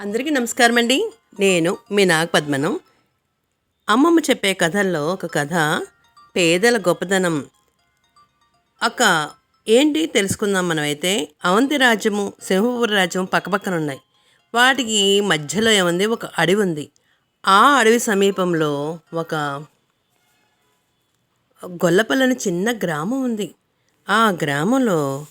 అందరికీ నమస్కారం అండి నేను మీ నాగ పద్మనం అమ్మమ్మ చెప్పే కథల్లో ఒక కథ పేదల గొప్పదనం. అక్క ఏంటి తెలుసుకుందాం మనమైతే. అవంతి రాజ్యము సింహపుర రాజ్యం పక్కపక్కన ఉన్నాయి వాటికి మధ్యలో ఏముంది? ఒక అడవి ఉంది. ఆ అడవి సమీపంలో ఒక గొల్లపల్లని చిన్న గ్రామం ఉంది. ఆ గ్రామంలో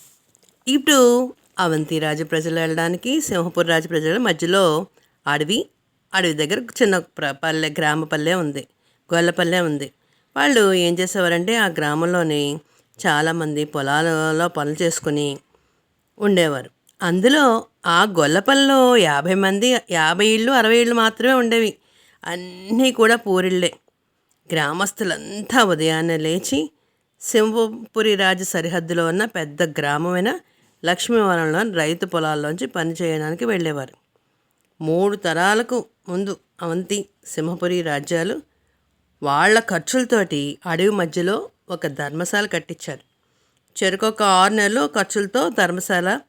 ఇప్పుడు అవంతి రాజు ప్రజలు వెళ్ళడానికి సింహపుర రాజు ప్రజల మధ్యలో అడవి అడవి దగ్గర చిన్న ప్ర- పల్లె గ్రామ పల్లె ఉంది గొల్లపల్లె ఉంది. వాళ్ళు ఏం చేసేవారంటే ఆ గ్రామంలోని చాలామంది పొలాలలో పనులు చేసుకుని ఉండేవారు. అందులో ఆ గొల్లపల్లిలో యాభై మంది యాభై ఇళ్ళు అరవై ఇళ్ళు మాత్రమే ఉండేవి. అన్నీ కూడా పూరిళ్ళే. గ్రామస్తులంతా ఉదయాన్నే లేచి సింహపురి రాజు సరిహద్దులో ఉన్న పెద్ద గ్రామమైన లక్ష్మీవరంలో రైతు పొలాల్లోంచి పని చేయడానికి వెళ్ళేవారు. మూడు తరాలకు ముందు అవంతి సింహపురి రాజ్యాలు వాళ్ళ ఖర్చులతోటి అడవి మధ్యలో ఒక ధర్మశాల కట్టించారు. చెరుకు ఒక ఆరు నెలలు ఖర్చులతో ధర్మశాల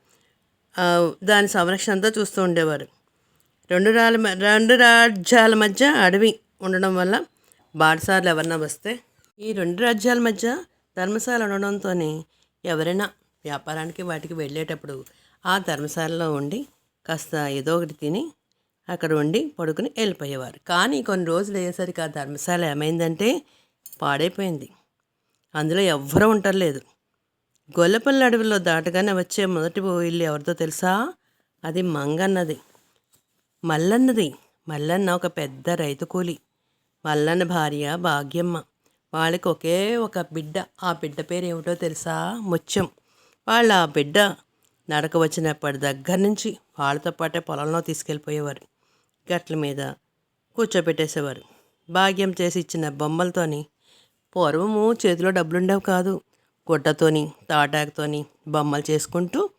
దాని సంరక్షణతో చూస్తూ ఉండేవారు. రెండు రాళ్ళ మ- రెండు రాజ్యాల మధ్య అడవి ఉండడం వల్ల బాటసార్లు ఎవరన్నా వస్తే ఈ రెండు రాజ్యాల మధ్య ధర్మశాల ఉండడంతో ఎవరైనా వ్యాపారానికి వాటికి వెళ్ళేటప్పుడు ఆ ధర్మశాలలో ఉండి కాస్త ఏదో ఒకటి తిని అక్కడ ఉండి పడుకుని వెళ్ళిపోయేవారు. కానీ కొన్ని రోజులు అయ్యేసరికి ఆ ధర్మశాల ఏమైందంటే పాడైపోయింది. అందులో ఎవ్వరూ ఉండలేదు గొల్లపల్లి అడవిలో దాటగానే వచ్చే మొదటి ఇల్లు ఎవరితో తెలుసా? అది మంగన్నది. మల్లన్నది. మల్లన్న ఒక పెద్ద రైతు కూలి. మల్లన్న భార్య భాగ్యమ్మ. వాళ్ళకి ఒకే ఒక బిడ్డ. ఆ బిడ్డ పేరు ఏమిటో తెలుసా? ముత్యం. వాళ్ళ బిడ్డ నడక వచ్చినప్పటి దగ్గర నుంచి వాళ్ళతో పాటే పొలంలో తీసుకెళ్ళిపోయేవారు. గట్ల మీద కూర్చోబెట్టేసేవారు. భాగ్యం చేసి ఇచ్చిన బొమ్మలతోని పూర్వము చేతిలో డబ్బులుండేవి కాదు. గుడ్డతోని తాటాకుతోని బొమ్మలు చేసుకుంటూ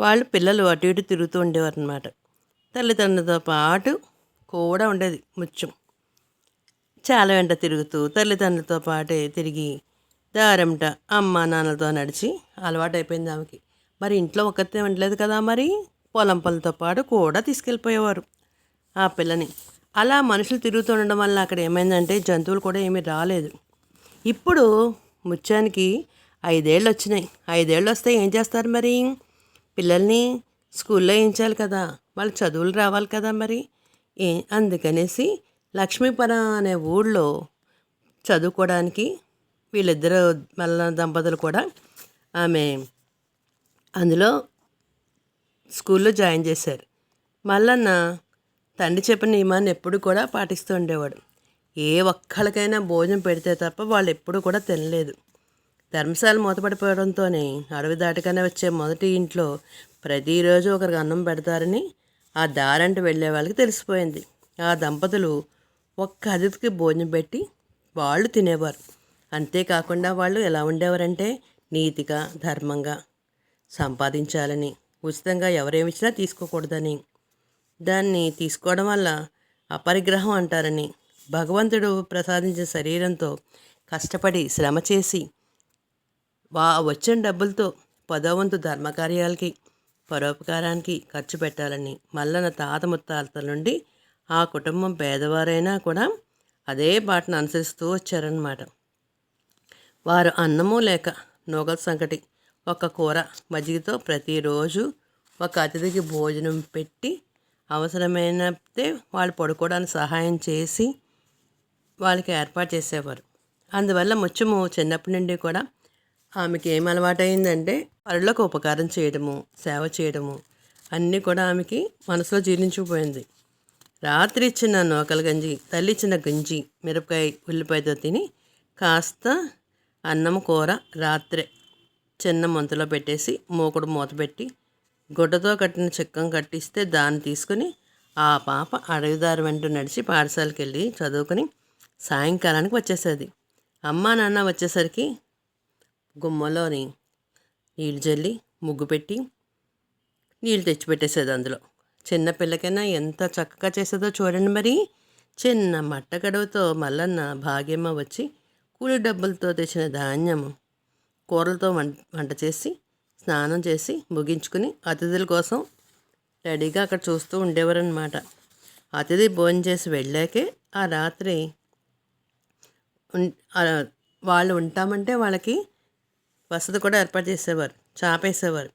వాళ్ళు పిల్లలు అటు ఇటు తిరుగుతూ ఉండేవారు అనమాట తల్లిదండ్రులతో పాటు కూడా ఉండేది ముత్యం. చాలా వెంట తిరుగుతూ తల్లిదండ్రులతో పాటే తిరిగి దారంట అమ్మ నాన్నలతో నడిచి అలవాటైపోయింది ఆమెకి. మరి ఇంట్లో ఒక్కతే ఉండలేదు కదా మరి? పొలం పనులతో పాటు కూడా తీసుకెళ్ళిపోయేవారు ఆ పిల్లని. అలా మనుషులు తిరుగుతూ ఉండడం వల్ల అక్కడ ఏమైందంటే జంతువులు కూడా ఏమీ రాలేదు. ఇప్పుడు ముత్యానికి ఐదేళ్ళు వచ్చినాయి ఐదేళ్ళు వస్తే ఏం చేస్తారు మరి? పిల్లల్ని స్కూల్లో వేయించాలి కదా. వాళ్ళకి చదువులు రావాలి కదా మరి? ఏ అందుకనేసి లక్ష్మీపురం అనే ఊళ్ళో చదువుకోవడానికి వీళ్ళిద్దరు మల్ల దంపతులు కూడా ఆమె అందులో స్కూల్లో జాయిన్ చేశారు. మల్లన్న తండ్రి చెప్పిన నియమాన్ని ఎప్పుడు కూడా పాటిస్తూ ఉండేవాడు. ఏ ఒక్కళ్ళకైనా భోజనం పెడితే తప్ప వాళ్ళు ఎప్పుడు కూడా తినలేదు. ధర్మశాల మూతపడిపోవడంతోనే అడవి దాటికనే వచ్చే మొదటి ఇంట్లో ప్రతిరోజు ఒకరికి అన్నం పెడతారని ఆ దారంట వెళ్ళే వాళ్ళకి తెలిసిపోయింది. ఆ దంపతులు ఒక్క అతిథికి భోజనం పెట్టి వాళ్ళు తినేవారు. అంతేకాకుండా వాళ్ళు ఎలా ఉండేవారంటే నీతిగా ధర్మంగా సంపాదించాలని. ఉచితంగా ఎవరేమిచ్చినా తీసుకోకూడదని. దాన్ని తీసుకోవడం వల్ల అపరిగ్రహం అంటారని. భగవంతుడు ప్రసాదించిన శరీరంతో కష్టపడి శ్రమ చేసి వా వచ్చిన డబ్బులతో పదోవంతు ధర్మకార్యాలకి పరోపకారానికి ఖర్చు పెట్టాలని. మల్లన తాత ముత్తాతల నుండి ఆ కుటుంబం పేదవారైనా కూడా అదే బాటను అనుసరిస్తూ వచ్చారన్నమాట. వారు అన్నము లేక నూగల సంకటి ఒక కూర మజ్జిగతో ప్రతిరోజు ఒక అతిథికి భోజనం పెట్టి అవసరమైనతే వాళ్ళు పడుకోవడానికి సహాయం చేసి వాళ్ళకి ఏర్పాటు చేసేవారు. అందువల్ల ముత్యము చిన్నప్పటి నుండి కూడా ఆమెకి ఏం అలవాటైందంటే పరులకు ఉపకారం చేయడము సేవ చేయడము అన్నీ కూడా ఆమెకి మనసులో జీర్ణించుకుపోయింది రాత్రి ఇచ్చిన నూకల గంజి తల్లి ఇచ్చిన గంజి మిరపకాయ ఉల్లిపాయతో తిని కాస్త అన్నం కూర రాత్రే చిన్న మంతులో పెట్టేసి మూకుడు మూత పెట్టి గుడ్డతో కట్టిన చిక్కం కట్టిస్తే దాన్ని తీసుకుని ఆ పాప అడవిదారి వెంట నడిచి పాఠశాలకి వెళ్ళి చదువుకుని సాయంకాలానికి వచ్చేసేది. అమ్మా నాన్న వచ్చేసరికి గుమ్మలోని నీళ్ళు జల్లి ముగ్గు పెట్టి నీళ్ళు తెచ్చిపెట్టేసేది అందులో. చిన్న పిల్లకైనా ఎంత చక్కగా చేసేదో చూడండి మరి. చిన్న మట్ట గడవతో మల్లన్న భాగ్యమ్మ వచ్చి కూలి డబ్బులతో తెచ్చిన ధాన్యము కూరలతో వంట వంట చేసి స్నానం చేసి ముగించుకుని అతిథుల కోసం రెడీగా అక్కడ చూస్తూ ఉండేవారనమాట అతిథి భోజనం చేసి వెళ్ళాకే ఆ రాత్రి వాళ్ళు ఉంటామంటే వాళ్ళకి వసతి కూడా ఏర్పాటు చేసేవారు చాపేసేవారు.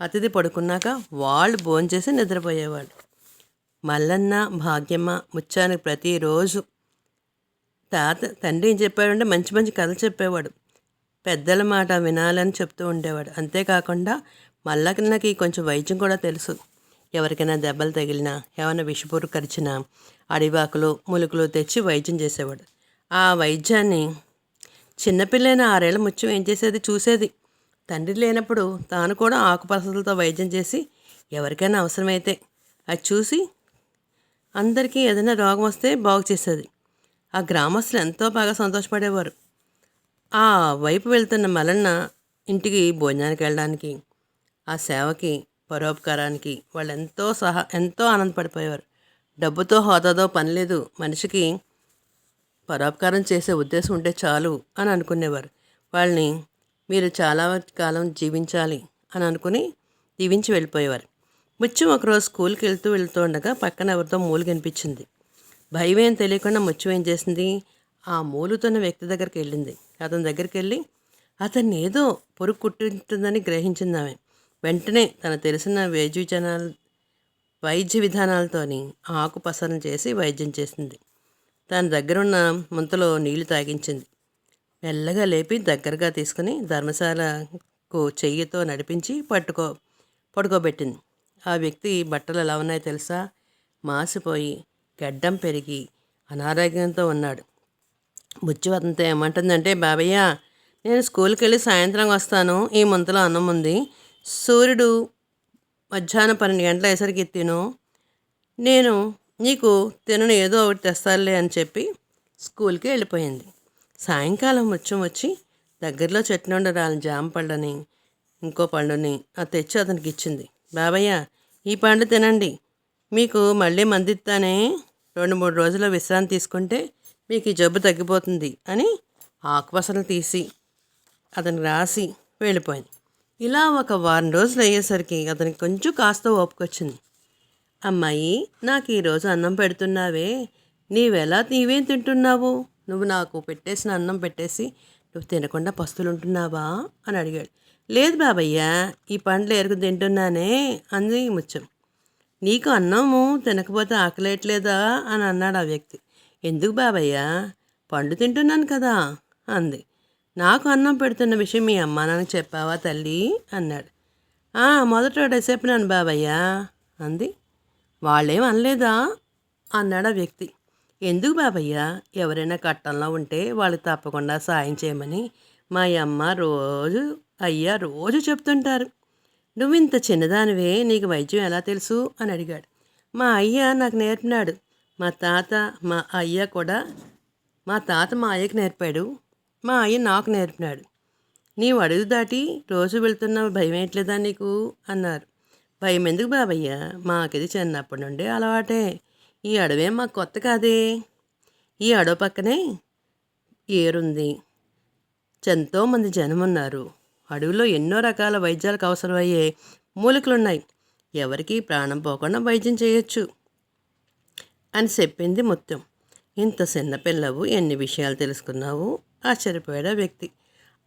అతిథి పడుకున్నాక వాళ్ళు భోంచేసి నిద్రపోయేవాడు మల్లన్న భాగ్యమ్మ ముత్యానికి ప్రతిరోజు తాత తండ్రి ఏం చెప్పాడంటే మంచి మంచి కథలు చెప్పేవాడు. పెద్దల మాట వినాలని చెప్తూ ఉండేవాడు. అంతేకాకుండా మల్లన్నకి కొంచెం వైద్యం కూడా తెలుసు. ఎవరికైనా దెబ్బలు తగిలినా ఏమైనా విషపూరు కరిచినా అడివాకులు ములుకులు తెచ్చి వైద్యం చేసేవాడు. ఆ వైద్యాన్ని చిన్నపిల్లైన ఆరేళ్ళ ముత్యం ఏం చేసేది? చూసేది. తండ్రి లేనప్పుడు తాను కూడా ఆకుపసలతో వైద్యం చేసి ఎవరికైనా అవసరమైతే అది చూసి అందరికీ ఏదైనా రోగం వస్తే బాగు చేసేది. ఆ గ్రామస్తులు ఎంతో బాగా సంతోషపడేవారు. ఆ వైపు వెళ్తున్న మలన్న ఇంటికి భోజనానికి వెళ్ళడానికి ఆ సేవకి పరోపకారానికి వాళ్ళు ఎంతో సహా ఎంతో ఆనందపడిపోయేవారు. డబ్బుతో హోదాతో పని లేదు. మనిషికి పరోపకారం చేసే ఉద్దేశం ఉంటే చాలు అని అనుకునేవారు. వాళ్ళని మీరు చాలా కాలం జీవించాలి అని అనుకుని దీవించి వెళ్ళిపోయేవారు. ముత్యం ఒకరోజు స్కూల్కి వెళ్తూ వెళ్తూ ఉండగా పక్కన ఎవరితో మూలు కనిపించింది భయం ఏం తెలియకుండా ముత్యం ఏం చేసింది? ఆ మూలుతున్న వ్యక్తి దగ్గరికి వెళ్ళింది. అతని దగ్గరికి వెళ్ళి అతన్ని ఏదో పొరుగు కుట్టింటుందని గ్రహించింది ఆమె. వెంటనే తన తెలిసిన వైద్య జనాల వైద్య విధానాలతోని ఆకు పసరం చేసి వైద్యం చేసింది. తన దగ్గరున్న ముంతలో నీళ్ళు తాగించింది. మెల్లగా లేపి దగ్గరగా తీసుకుని ధర్మశాలకు చెయ్యితో నడిపించి పట్టుకో పడుకోబెట్టింది. ఆ వ్యక్తి బట్టలు ఎలా ఉన్నాయో తెలుసా? మాసిపోయి గడ్డం పెరిగి అనారోగ్యంతో ఉన్నాడు. బుచ్చివతంతో ఏమంటుందంటే బాబయ్య నేను స్కూల్కి వెళ్ళి సాయంత్రం వస్తాను. ఈ ముంతలో అన్నం ఉంది. సూర్యుడు మధ్యాహ్నం పన్నెండు గంటల అయ్యేసరికి తిను. నేను నీకు తినను ఏదో ఒకటి తెస్తానులే అని చెప్పి స్కూల్కి వెళ్ళిపోయింది. సాయంకాలం ముచ్చం వచ్చి దగ్గరలో చెట్టు నుండి రాని జామ పళ్ళని ఇంకో పండుని అది తెచ్చి అతనికి ఇచ్చింది. బాబయ్య ఈ పండు తినండి. మీకు మళ్ళీ మందిస్తానే రెండు మూడు రోజుల విశ్రాంతి తీసుకుంటే మీకు ఈ జబ్బు తగ్గిపోతుంది అని ఆకుపసలు తీసి అతనికి రాసి వెళ్ళిపోయింది. ఇలా ఒక వారం రోజులు అయ్యేసరికి అతనికి కొంచెం కాస్త ఓపుకొచ్చింది. అమ్మాయి నాకు ఈరోజు అన్నం పెడుతున్నావే. నీవెలా నీవేం తింటున్నావు? నువ్వు నాకు పెట్టేసిన అన్నం పెట్టేసి నువ్వు తినకుండా పస్తులు ఉంటున్నావా అని అడిగాడు. లేదు బాబయ్య ఈ పండ్లు ఎరుగు తింటున్నానే అంది ముచ్చం. నీకు అన్నము తినకపోతే ఆకలేయట్లేదా అని అన్నాడు ఆ వ్యక్తి. ఎందుకు బాబయ్యా? పండు తింటున్నాను కదా అంది. నాకు అన్నం పెడుతున్న విషయం మీ అమ్మ నాన్న చెప్పావా తల్లి? అన్నాడు. "ఆ, మొదట చెప్పినాను బాబయ్యా అంది. వాళ్ళేం అనలేదా? అన్నాడు ఆ వ్యక్తి. ఎందుకు బాబయ్యా? ఎవరైనా కట్టంలో ఉంటే వాళ్ళకి తప్పకుండా సాయం చేయమని మా అమ్మ రోజు అయ్యా రోజు చెప్తుంటారు. నువ్వు ఇంత చిన్నదానివే నీకు వైద్యం ఎలా తెలుసు? అని అడిగాడు. మా అయ్య నాకు నేర్పినాడు. మా తాత మా అయ్య కూడా మా తాత మా అయ్యకి నేర్పాడు. మా అయ్య నాకు నేర్పినాడు. నీవు అడుగు దాటి రోజు వెళ్తున్నావు భయం ఏట్లేదా నీకు? అన్నారు. భయం ఎందుకు బాబయ్య? మాకిది చిన్నప్పటి నుండి అలవాటే. ఈ అడవే మాకు కొత్త కాదే. ఈ అడవి పక్కనే ఏరుంది. ఎంతోమంది జనం ఉన్నారు అడవిలో ఎన్నో రకాల వైద్యాలకు అవసరమయ్యే మూలికలు ఉన్నాయి ఎవరికి ప్రాణం పోకుండా వైద్యం చేయొచ్చు అని చెప్పింది ముత్యం. ఇంత చిన్నపిల్లవు ఎన్ని విషయాలు తెలుసుకున్నావు? ఆశ్చర్యపోయాడు వ్యక్తి.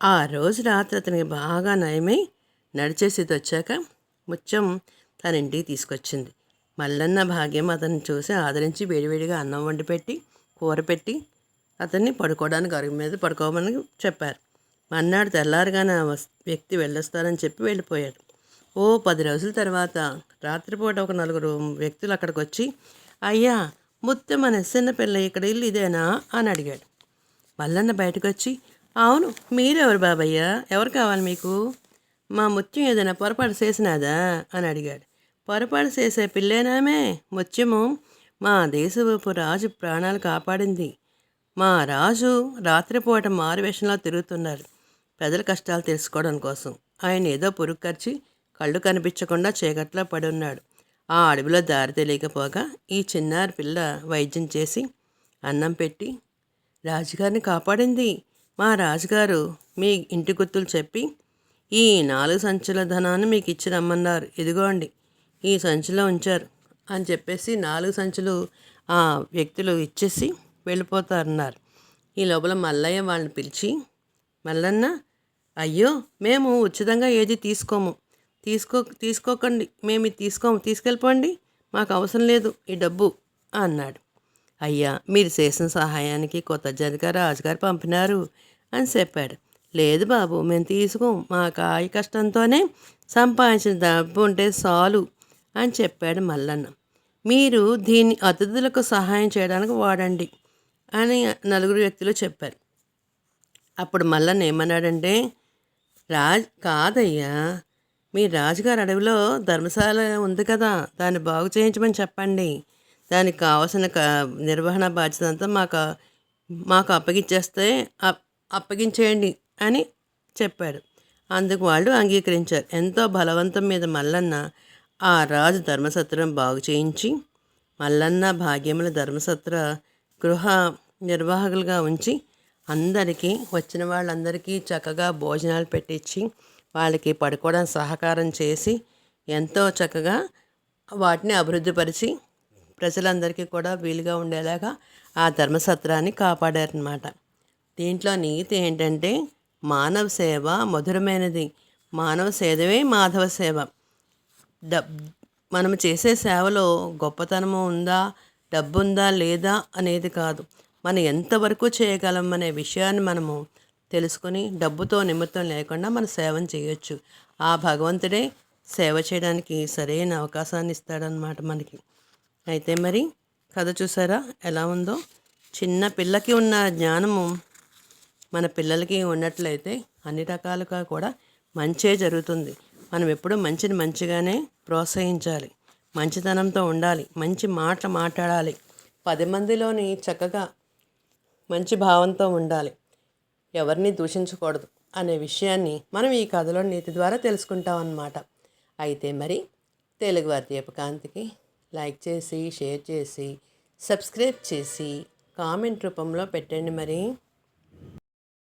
ఆ రోజు రాత్రి అతనికి బాగా నయమై నడిచేసి వచ్చాక ముత్యం తన ఇంటికి తీసుకొచ్చింది. మల్లన్న భాగ్యం అతన్ని చూసి ఆదరించి వేడివేడిగా అన్నం వండి పెట్టి కూర పెట్టి అతన్ని పడుకోవడానికి అరుగు మీద పడుకోమని చెప్పారు. మన్నాడు తెల్లారుగానే ఆ వ్యక్తి వెళ్ళొస్తానని చెప్పి వెళ్ళిపోయాడు. ఓ పది రోజుల తర్వాత రాత్రిపూట ఒక నలుగురు వ్యక్తులు అక్కడికి వచ్చి అయ్యా ముత్యం అనే చిన్నపిల్ల ఇక్కడ ఇల్లు ఇదేనా? అని అడిగాడు. మల్లన్న బయటకు వచ్చి అవును మీరెవరు బాబయ్య? ఎవరు కావాలి మీకు? మా ముత్యం ఏదైనా పొరపాటు చేసినాదా? అని అడిగాడు. పొరపాటు చేసే పిల్లేనామే ముత్యము. మా దేశపు రాజు ప్రాణాలు కాపాడింది. మా రాజు రాత్రిపూట మారువేషంలో తిరుగుతున్నారు. ప్రజల కష్టాలు తెలుసుకోవడం కోసం. ఆయన ఏదో పురుగు కళ్ళు కనిపించకుండా చీకట్లో పడి ఉన్నాడు ఆ అడవిలో దారి తెలియకపోగా ఈ చిన్నారి పిల్ల వైద్యం చేసి అన్నం పెట్టి రాజుగారిని కాపాడింది. మా రాజుగారు మీ ఇంటి గుర్తులు చెప్పి ఈ నాలుగు సంచుల ధనాన్ని మీకు ఇచ్చి రమ్మన్నారు. ఇదిగోండి ఈ సంచిలో ఉంచారు అని చెప్పేసి నాలుగు సంచులు ఆ వ్యక్తులు ఇచ్చేసి వెళ్ళిపోతారన్నారు. ఈ లోపల మల్లయ్య వాళ్ళని పిలిచి మల్లన్న అయ్యో మేము ఉచితంగా ఏది తీసుకోము. తీసుకో తీసుకోకండి. మేము ఇది తీసుకోము. తీసుకెళ్ళిపోండి. మాకు అవసరం లేదు ఈ డబ్బు అన్నాడు. అయ్యా మీరు చేసిన సహాయానికి కొత్త జనగా రాజుగారు పంపినారు అని చెప్పాడు. లేదు బాబు మేము తీసుకోం మా కాయ కష్టంతోనే సంపాదించిన డబ్బు ఉంటే చాలు అని చెప్పాడు మల్లన్న. మీరు దీన్ని అతిథులకు సహాయం చేయడానికి వాడండి అని నలుగురు వ్యక్తులు చెప్పారు. అప్పుడు మల్లన్న ఏమన్నాడంటే రాజ్ కాదయ్యా. మీ రాజుగారి అడవిలో ధర్మశాల ఉంది కదా. దాన్ని బాగు చేయించమని చెప్పండి. దానికి కావాల్సిన క నిర్వహణ బాధ్యత అంతా మాకు మాకు అప్పగించేస్తే అప్- అప్పగించేయండి అని చెప్పాడు. అందుకు వాళ్ళు అంగీకరించారు. ఎంతో బలవంతం మీద మల్లన్న ఆ రాజు ధర్మసత్రం బాగు చేయించి మల్లన్న భాగ్యముల ధర్మసత్ర గృహ నిర్వాహకులుగా ఉంచి అందరికీ వచ్చిన వాళ్ళందరికీ చక్కగా భోజనాలు పెట్టించి వాళ్ళకి పడుకోవడం సహకారం చేసి ఎంతో చక్కగా వాటిని అభివృద్ధిపరిచి ప్రజలందరికీ కూడా వీలుగా ఉండేలాగా ఆ ధర్మసత్రాన్ని కాపాడారనమాట దీంట్లో నీతి ఏంటంటే మానవ సేవ మధురమైనది. మానవ సేవే మాధవ సేవ. డబ్ మనం చేసే సేవలో గొప్పతనము ఉందా డబ్బు ఉందా లేదా అనేది కాదు. మనం ఎంతవరకు చేయగలం అనే విషయాన్ని మనము తెలుసుకొని డబ్బుతో నిమిత్తం లేకుండా మన సేవను చేయొచ్చు. ఆ భగవంతుడే సేవ చేయడానికి సరైన అవకాశాన్ని ఇస్తాడనమాట మనకి. అయితే మరి కథ చూసారా? ఎలా ఉందో? చిన్న పిల్లకి ఉన్న జ్ఞానము మన పిల్లలకి ఉన్నట్లయితే అన్ని రకాలుగా కూడా మంచే జరుగుతుంది. మనం ఎప్పుడూ మంచిని మంచిగానే ప్రోత్సహించాలి. మంచితనంతో ఉండాలి. మంచి మాటలు మాట్లాడాలి. పది మందిలోని చక్కగా మంచి భావంతో ఉండాలి. ఎవరిని దూషించకూడదు అనే విషయాన్ని మనం ఈ కథలో నీతి ద్వారా తెలుసుకుంటాం అన్నమాట. అయితే మరి తెలుగు వారి దీపకాంతికి లైక్ చేసి షేర్ చేసి సబ్స్క్రైబ్ చేసి కామెంట్ రూపంలో పెట్టండి మరి.